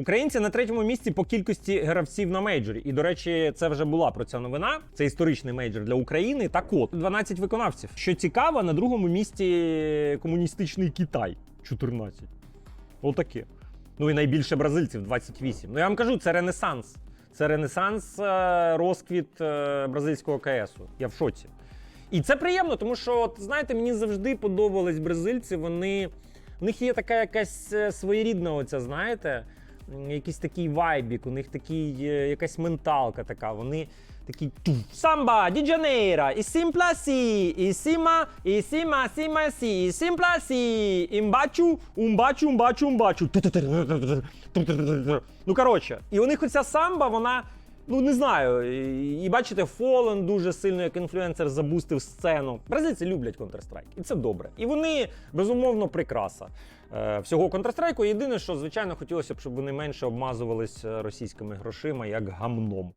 Українці на третьому місці по кількості гравців на мейджорі. І, до речі, це вже була про ця новина. Це історичний мейджор для України. Так от, 12 виконавців. Що цікаво, на другому місці комуністичний Китай 14. Отаке. Ну і найбільше бразильців 28. Ну я вам кажу, це ренесанс. Це ренесанс, е, розквіт е, бразильського КСу. Я в шоці. І це приємно, тому що, от, знаєте, мені завжди подобались бразильці. Вони в них є така якась е, своєрідна оця, знаєте, якийсь такий вайбік, у них такий, е, якась менталка така. Вони такі. Самба, ді Джанейра, і сімпла сі, і сіма, і сіма, сіма сі, і сімпла сі, імбачу, умбачу, умбачу, умбачу. Ну, коротше, і у них оця самба, вона. Ну, не знаю. І, бачите, Fallen дуже сильно як інфлюенсер забустив сцену. Бразильці люблять Counter-Strike, і це добре. І вони, безумовно, прикраса е, всього Counter-Strike. Єдине, що, звичайно, хотілося б, щоб вони менше обмазувались е, російськими грошима як гамном.